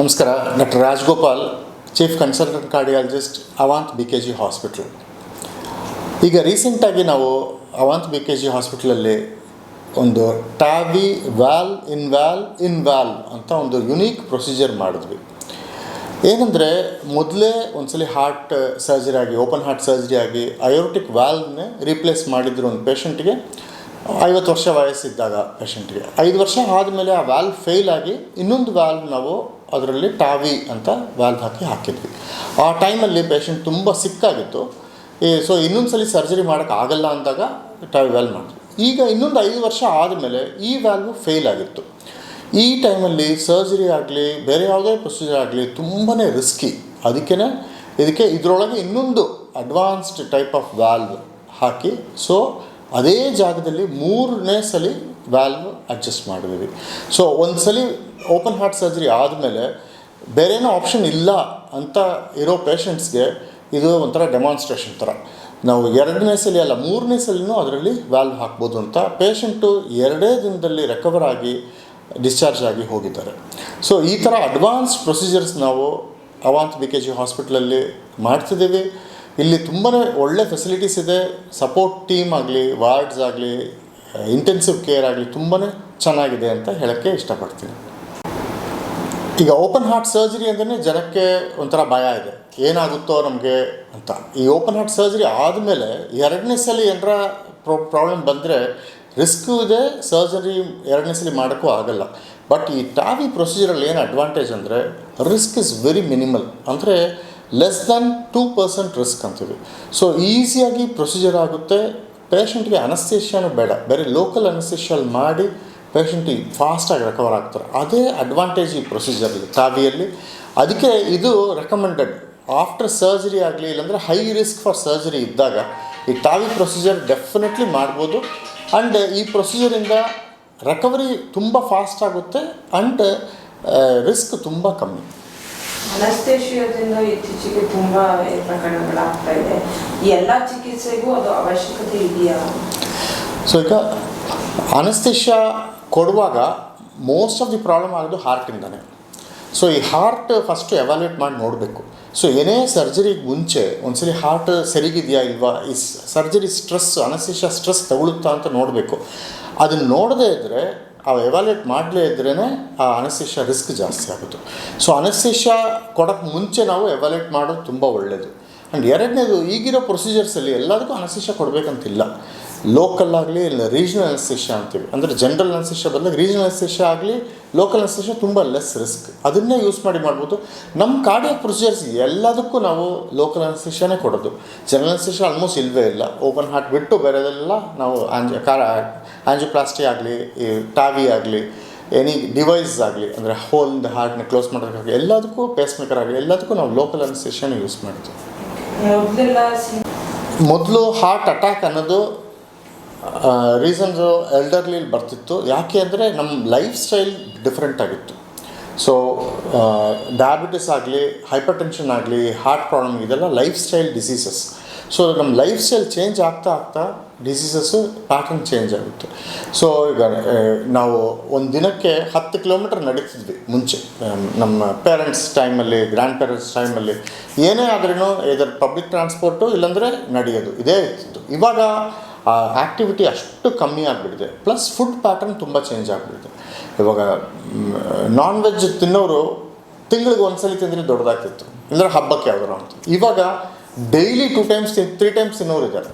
ನಮಸ್ಕಾರ, doctor Rajgopal chief consultant cardiologist Avanth B K G hospital ಈಗ ರೀಸೆಂಟಾಗಿ ನಾವು ಅವಾಂತ್ ಬಿ ಕೆ ಜಿ ಹಾಸ್ಪಿಟ್ಲಲ್ಲಿ ಒಂದು ಟ್ಯಾವಿ ವ್ಯಾಲ್ ಇನ್ ವ್ಯಾಲ್ ಇನ್ ವ್ಯಾಲ್ ಅಂತ ಒಂದು ಯುನೀಕ್ ಪ್ರೊಸೀಜರ್ ಮಾಡಿದ್ವಿ. ಏನಂದರೆ, ಮೊದಲೇ ಒಂದ್ಸಲಿ ಹಾರ್ಟ್ ಸರ್ಜರಿ ಆಗಿ ಓಪನ್ ಹಾರ್ಟ್ ಸರ್ಜರಿ ಆಗಿ ಅಯೋಟಿಕ್ ವ್ಯಾಲ್ವ್ನೇ ರೀಪ್ಲೇಸ್ ಮಾಡಿದ್ರು ಒಂದು ಪೇಷಂಟ್ಗೆ ಐವತ್ತು ವರ್ಷ ವಯಸ್ಸಿದ್ದಾಗ ಪೇಷಂಟ್ಗೆ ಐದು ವರ್ಷ ಆದಮೇಲೆ ಆ ವ್ಯಾಲ್ವ್ ಫೇಲ್ ಆಗಿ, ಇನ್ನೊಂದು ವ್ಯಾಲ್ವ್ ನಾವು ಅದರಲ್ಲಿ ಟಾವಿ ಅಂತ ವ್ಯಾಲ್ವ್ ಹಾಕಿ ಹಾಕಿದ್ವಿ. ಆ ಟೈಮಲ್ಲಿ ಪೇಷಂಟ್ ತುಂಬ ಸಿಕ್ಕಾಗಿತ್ತು ಸೊ ಇನ್ನೊಂದು ಸಲ ಸರ್ಜರಿ ಮಾಡೋಕ್ಕಾಗಲ್ಲ ಅಂದಾಗ ಟಾವಿ ವ್ಯಾಲ್ವ್ ಮಾಡಿದ್ವಿ. ಈಗ ಇನ್ನೊಂದು ಐದು ವರ್ಷ ಆದಮೇಲೆ ಈ ವ್ಯಾಲ್ವು ಫೇಲ್ ಆಗಿತ್ತು. ಈ ಟೈಮಲ್ಲಿ ಸರ್ಜರಿ ಆಗಲಿ, ಬೇರೆ ಯಾವುದೇ ಪ್ರೊಸೀಜರ್ ಆಗಲಿ ತುಂಬಾ ರಿಸ್ಕಿ ಅದಕ್ಕೇ ಇದಕ್ಕೆ ಇದರೊಳಗೆ ಇನ್ನೊಂದು ಅಡ್ವಾನ್ಸ್ಡ್ ಟೈಪ್ ಆಫ್ ವ್ಯಾಲ್ವ್ ಹಾಕಿ ಸೊ ಅದೇ ಜಾಗದಲ್ಲಿ ಮೂರನೇ ಸಲ ವ್ಯಾಲ್ವ್ ಅಡ್ಜಸ್ಟ್ ಮಾಡಿದ್ವಿ ಸೊ ಒಂದು ಸಲ ಓಪನ್ ಹಾರ್ಟ್ ಸರ್ಜರಿ ಆದಮೇಲೆ ಬೇರೇನೋ ಆಪ್ಷನ್ ಇಲ್ಲ ಅಂತ ಇರೋ ಪೇಷಂಟ್ಸ್ಗೆ ಇದು ಒಂಥರ ಡೆಮಾನ್ಸ್ಟ್ರೇಷನ್ ಥರ. ನಾವು ಎರಡನೇ ಸಲ ಅಲ್ಲ, ಮೂರನೇ ಸಲಿನೂ ಅದರಲ್ಲಿ ವ್ಯಾಲ್ವ್ ಹಾಕ್ಬೋದು ಅಂತ ಪೇಷಂಟು ಎರಡೇ ದಿನದಲ್ಲಿ ರೆಕವರ್ ಆಗಿ ಡಿಸ್ಚಾರ್ಜ್ ಆಗಿ ಹೋಗಿದ್ದಾರೆ. ಸೊ ಈ ಥರ ಅಡ್ವಾನ್ಸ್ ಪ್ರೊಸೀಜರ್ಸ್ ನಾವು ಅವಾಂತ್ ಬಿ ಕೆ ಜಿ ಹಾಸ್ಪಿಟ್ಲಲ್ಲಿ ಮಾಡ್ತಿದ್ದೀವಿ. ಇಲ್ಲಿ ತುಂಬಾ ಒಳ್ಳೆ ಫೆಸಿಲಿಟೀಸ್ ಇದೆ. ಸಪೋರ್ಟ್ ಟೀಮ್ ಆಗಲಿ ವಾರ್ಡ್ಸ್ ಆಗಲಿ ಇಂಟೆನ್ಸಿವ್ ಕೇರ್ ಆಗಲಿ ತುಂಬಾ ಚೆನ್ನಾಗಿದೆ ಅಂತ ಹೇಳೋಕ್ಕೆ ಇಷ್ಟಪಡ್ತೀನಿ. ಈಗ ಓಪನ್ ಹಾರ್ಟ್ ಸರ್ಜರಿ ಅಂದ್ರೆ ಜನಕ್ಕೆ ಒಂಥರ ಭಯ ಇದೆ. ಏನಾಗುತ್ತೋ ನಮಗೆ ಅಂತ. ಈ ಓಪನ್ ಹಾರ್ಟ್ ಸರ್ಜರಿ ಆದಮೇಲೆ ಎರಡನೇ ಸಲ ಏನಾರ ಪ್ರೊ ಪ್ರಾಬ್ಲಮ್ ಬಂದರೆ ರಿಸ್ಕು ಇದೆ ಸರ್ಜರಿ ಎರಡನೇ ಸಲ ಮಾಡೋಕ್ಕೂ ಆಗಲ್ಲ. ಬಟ್ ಈ ಟಾವಿ ಪ್ರೊಸೀಜರಲ್ಲಿ ಏನು ಅಡ್ವಾಂಟೇಜ್ ಅಂದರೆ ರಿಸ್ಕ್ ಇಸ್ ವೆರಿ ಮಿನಿಮಲ್ ಅಂದರೆ less than two percent risk ಅಂತೀವಿ. ಸೊ ಈಸಿಯಾಗಿ ಪ್ರೊಸೀಜರ್ ಆಗುತ್ತೆ ಪೇಷಂಟ್ಗೆ ಅನಸ್ತೇಷಿಯಾನು ಬೇಡ. ಬೇರೆ ಲೋಕಲ್ ಅನಸ್ತೇಷಿಯಲ್ಲಿ ಮಾಡಿ ಪೇಷಂಟಿಗೆ ಫಾಸ್ಟಾಗಿ ರಿಕವರ್ ಆಗ್ತಾರೆ. ಅದೇ ಅಡ್ವಾಂಟೇಜ್ ಈ ಪ್ರೊಸೀಜರಲ್ಲಿ ತಾವಿಯಲ್ಲಿ. ಅದಕ್ಕೆ ಇದು ರೆಕಮೆಂಡೆಡ್ ಆಫ್ಟರ್ ಸರ್ಜರಿ ಆಗಲಿ, ಇಲ್ಲಾಂದರೆ ಹೈ ರಿಸ್ಕ್ ಫಾರ್ ಸರ್ಜರಿ ಇದ್ದಾಗ ಈ ಟಾವಿ ಪ್ರೊಸೀಜರ್ ಡೆಫಿನೆಟ್ಲಿ ಮಾಡ್ಬೋದು. ಆ್ಯಂಡ್ ಈ ಪ್ರೊಸೀಜರಿಂದ ರಿಕವರಿ ತುಂಬ ಫಾಸ್ಟ್ ಆಗುತ್ತೆ. ಆ್ಯಂಡ್ ರಿಸ್ಕ್ ತುಂಬ ಕಮ್ಮಿ. ಅನಸ್ತೇಶಿಯಾದಿಂದ ಇತ್ತೀಚೆಗೆ ತುಂಬಾ ಪ್ರಕರಣಗಳಾಗ್ತಾ ಇದೆ. ಎಲ್ಲ ಚಿಕಿತ್ಸೆಗೂ ಅದು ಅವಶ್ಯಕತೆ ಇದೆಯಾ? ಸೊ ಈಗ ಅನಸ್ತೇಷ ಕೊಡುವಾಗ ಮೋಸ್ಟ್ ಆಫ್ ದಿ ಪ್ರಾಬ್ಲಮ್ ಆಗೋದು ಹಾರ್ಟಿಂದನೇ ಸೊ ಈ ಹಾರ್ಟ್ ಫಸ್ಟು ಎವ್ಯಾಲ್ಯೂಯೇಟ್ ಮಾಡಿ ನೋಡಬೇಕು. ಸೊ ಏನೇ ಸರ್ಜರಿಗೆ ಮುಂಚೆ, ಒಂದ್ಸರಿ ಹಾರ್ಟ್ ಸರಿಗಿದೆಯಾ ಇಲ್ವಾ, ಈ ಸರ್ಜರಿ ಸ್ಟ್ರೆಸ್ ಅನಸ್ತೇಷ ಸ್ಟ್ರೆಸ್ ತಗೊಳುತ್ತಾ ಅಂತ ನೋಡಬೇಕು. ಅದನ್ನು ನೋಡದೇ ಇದ್ದರೆ ಆ ಎವ್ಯಾಲ್ಯೂಯೇಟ್ ಮಾಡಲೇ ಇದ್ರೇ ಆ ಅನಸ್ತೇಷ ರಿಸ್ಕ್ ಜಾಸ್ತಿ ಆಗುತ್ತೆ. ಸೊ ಅನಸ್ತೇಷ ಕೊಡೋಕ್ಕೆ ಮುಂಚೆ ನಾವು ಎವ್ಯಾಲ್ಯೂಯೇಟ್ ಮಾಡೋದು ತುಂಬ ಒಳ್ಳೆಯದು ಆ್ಯಂಡ್ ಎರಡನೇದು, ಈಗಿರೋ ಪ್ರೊಸೀಜರ್ಸಲ್ಲಿ ಎಲ್ಲದಕ್ಕೂ ಅನಸ್ತೇಷ ಕೊಡಬೇಕಂತಿಲ್ಲ. ಲೋಕಲ್ ಆಗಲಿ ಇಲ್ಲ ರೀಜ್ನಲ್ ಅನಸ್ತೇಷ ಅಂತೀವಿ. ಅಂದರೆ ಜನರಲ್ ಅನಸ್ತೇಷ ಬಂದಾಗ ರೀಜನಲ್ ಅನಸ್ತೇಷ ಆಗಲಿ ಲೋಕಲ್ ಅನಸ್ತೇಷ ತುಂಬ ಲೆಸ್ ರಿಸ್ಕ್ ಅದನ್ನೇ ಯೂಸ್ ಮಾಡಿ ಮಾಡ್ಬೋದು. ನಮ್ಮ ಕಾರ್ಡಿಯಾಕ್ ಪ್ರೊಸೀಜರ್ಸ್ ಎಲ್ಲದಕ್ಕೂ ನಾವು ಲೋಕಲ್ ಅನಸ್ತೇಷನೇ ಕೊಡೋದು. ಜನರಲ್ ಅನಸ್ತೇಷ ಆಲ್ಮೋಸ್ಟ್ ಇಲ್ಲವೇ ಇಲ್ಲ. ಓಪನ್ ಹಾರ್ಟ್ ಬಿಟ್ಟು ಬೇರೆದೆಲ್ಲ ನಾವು ಆಂಜ ಕಾರ ಆಂಜಿಯೋಪ್ಲಾಸ್ಟಿ ಆಗಲಿ ಈ ಟಾವಿ ಆಗಲಿ ಎನಿ ಡಿವೈಸ್ ಆಗಲಿ ಅಂದರೆ ಹೋಲ್ದ ಹಾರ್ಟ್ನ ಕ್ಲೋಸ್ ಮಾಡೋದಕ್ಕಾಗಲಿ ಎಲ್ಲದಕ್ಕೂ ಪೇಸ್ ಮೇಕರ್ ಆಗಲಿ ಎಲ್ಲದಕ್ಕೂ ನಾವು ಲೋಕಲ್ ಅನಸ್ತೇಷನೇ ಯೂಸ್ ಮಾಡ್ತೀವಿ ಮೊದಲು ಹಾರ್ಟ್ ಅಟ್ಯಾಕ್ ಅನ್ನೋದು ರೀಸನ್ಸು ಎಲ್ಡರ್ಲಿ ಬರ್ತಿತ್ತು. ಯಾಕೆ ಅಂದರೆ ನಮ್ಮ ಲೈಫ್ ಸ್ಟೈಲ್ ಡಿಫ್ರೆಂಟ್ ಆಗಿತ್ತು. ಸೊ ಡಯಾಬಿಟಿಸ್ ಆಗಲಿ ಹೈಪರ್ ಟೆನ್ಷನ್ ಆಗಲಿ ಹಾರ್ಟ್ ಪ್ರಾಬ್ಲಮ್ ಇದೆಲ್ಲ ಲೈಫ್ ಸ್ಟೈಲ್ ಡಿಸೀಸಸ್ ಸೊ ನಮ್ಮ ಲೈಫ್ ಸ್ಟೈಲ್ ಚೇಂಜ್ ಆಗ್ತಾ ಆಗ್ತಾ ಡಿಸೀಸಸ್ ಪ್ಯಾಟರ್ನ್ ಚೇಂಜ್ ಆಗುತ್ತೆ. ಸೊ ಈಗ ನಾವು ಒಂದು ದಿನಕ್ಕೆ ಹತ್ತು ಕಿಲೋಮೀಟರ್ ನಡೀತಿದ್ವಿ ಮುಂಚೆ. ನಮ್ಮ ಪೇರೆಂಟ್ಸ್ ಟೈಮಲ್ಲಿ ಗ್ರ್ಯಾಂಡ್ ಪೇರೆಂಟ್ಸ್ ಟೈಮಲ್ಲಿ ಏನೇ ಆದ್ರೂ ಇದರ ಪಬ್ಲಿಕ್ ಟ್ರಾನ್ಸ್ಪೋರ್ಟು ಇಲ್ಲಾಂದರೆ ನಡೆಯೋದು. ಇದೇ ಇರ್ತಿತ್ತು. ಇವಾಗ ಆ ಆ್ಯಕ್ಟಿವಿಟಿ ಅಷ್ಟು ಕಮ್ಮಿ ಆಗಿಬಿಟ್ಟಿದೆ. ಪ್ಲಸ್ ಫುಡ್ ಪ್ಯಾಟರ್ನ್ ತುಂಬ ಚೇಂಜ್ ಆಗಿಬಿಟ್ಟಿದೆ ಇವಾಗ ನಾನ್ ವೆಜ್ ತಿನ್ನೋರು ತಿಂಗಳಿಗೆ ಒಂದ್ಸಲಿ ತಿಂದರೆ ದೊಡ್ಡದಾಗ್ತಿತ್ತು. ಅಂದರೆ ಹಬ್ಬಕ್ಕೆ ಯಾವ್ದಾರು ಅಂತ ಇವಾಗ daily two times three times ತಿನ್ನೋರು ಇದ್ದಾರೆ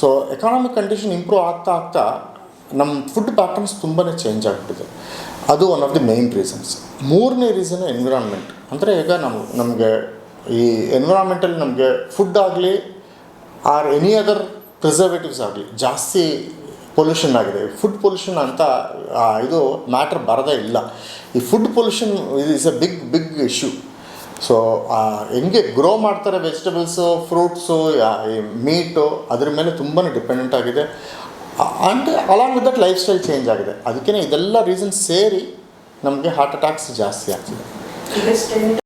ಸೊ ಎಕಾನಮಿಕ್ ಕಂಡೀಷನ್ ಇಂಪ್ರೂವ್ ಆಗ್ತಾ ಆಗ್ತಾ ನಮ್ಮ ಫುಡ್ ಪ್ಯಾಟರ್ನ್ಸ್ ತುಂಬಾ ಚೇಂಜ್ ಆಗಿಬಿಟ್ಟಿದೆ. ಅದು one of the main reasons ಮೂರನೇ ರೀಸನ್ ಎನ್ವಿರಾನ್ಮೆಂಟ್ ಅಂದರೆ ಈಗ ನಮ್ಮ ನಮಗೆ ಈ ಎನ್ವಿರಾನ್ಮೆಂಟಲ್ಲಿ ನಮಗೆ ಫುಡ್ ಆಗಲಿ ಆರ್ ಎನಿ ಅದರ್ ಪ್ರಿಸರ್ವೇಟಿವ್ಸ್ ಆಗಲಿ, ಜಾಸ್ತಿ ಪೊಲ್ಯೂಷನ್ ಆಗಿದೆ. ಫುಡ್ ಪೊಲ್ಯೂಷನ್ ಅಂತ ಇದು ಮ್ಯಾಟ್ರ್ ಬರದೇ ಇಲ್ಲ. ಈ food pollution is a big big issue so ಹೆಂಗೆ ಗ್ರೋ ಮಾಡ್ತಾರೆ ವೆಜಿಟೇಬಲ್ಸು ಫ್ರೂಟ್ಸು ಮೀಟು ಅದ್ರ ಮೇಲೆ ತುಂಬಾ ಡಿಪೆಂಡೆಂಟ್ ಆಗಿದೆ. And along with that lifestyle change ಆಗಿದೆ. ಅದಕ್ಕೇ ಇದೆಲ್ಲ ರೀಸನ್ ಸೇರಿ ನಮಗೆ ಹಾರ್ಟ್ ಅಟ್ಯಾಕ್ಸ್ ಜಾಸ್ತಿ ಆಗ್ತಿದೆ.